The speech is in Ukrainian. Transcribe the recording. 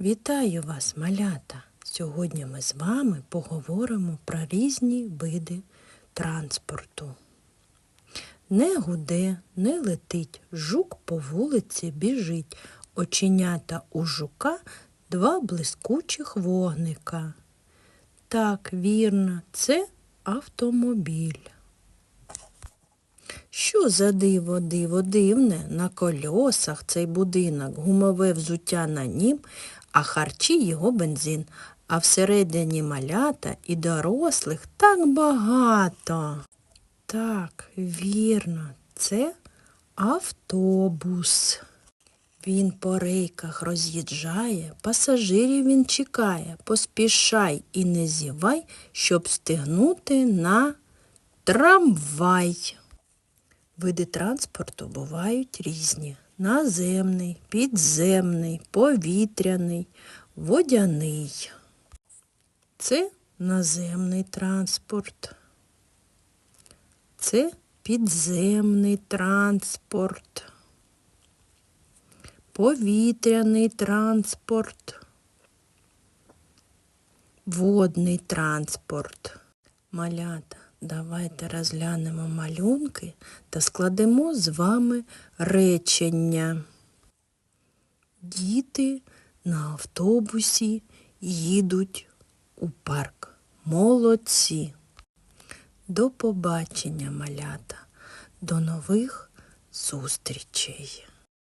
Вітаю вас, малята! Сьогодні ми з вами поговоримо про різні види транспорту. Не гуде, не летить, жук по вулиці біжить, оченята у жука два блискучих вогника. Так, вірно, це автомобіль. Що за диво, диво дивне, на кольосах цей будинок, гумове взуття на нім, а харчі його бензин, а всередині малята і дорослих так багато. Так, вірно, це автобус. Він по рейках роз'їжджає, пасажирів він чекає, поспішай і не зівай, щоб стигнути на трамвай. Види транспорту бувають різні. Наземний, підземний, повітряний, водяний. Це наземний транспорт. Це підземний транспорт. Повітряний транспорт. Водний транспорт. Малята, давайте розглянемо малюнки та складемо з вами речення. Діти на автобусі їдуть у парк. Молодці. До побачення, малята. До нових зустрічей.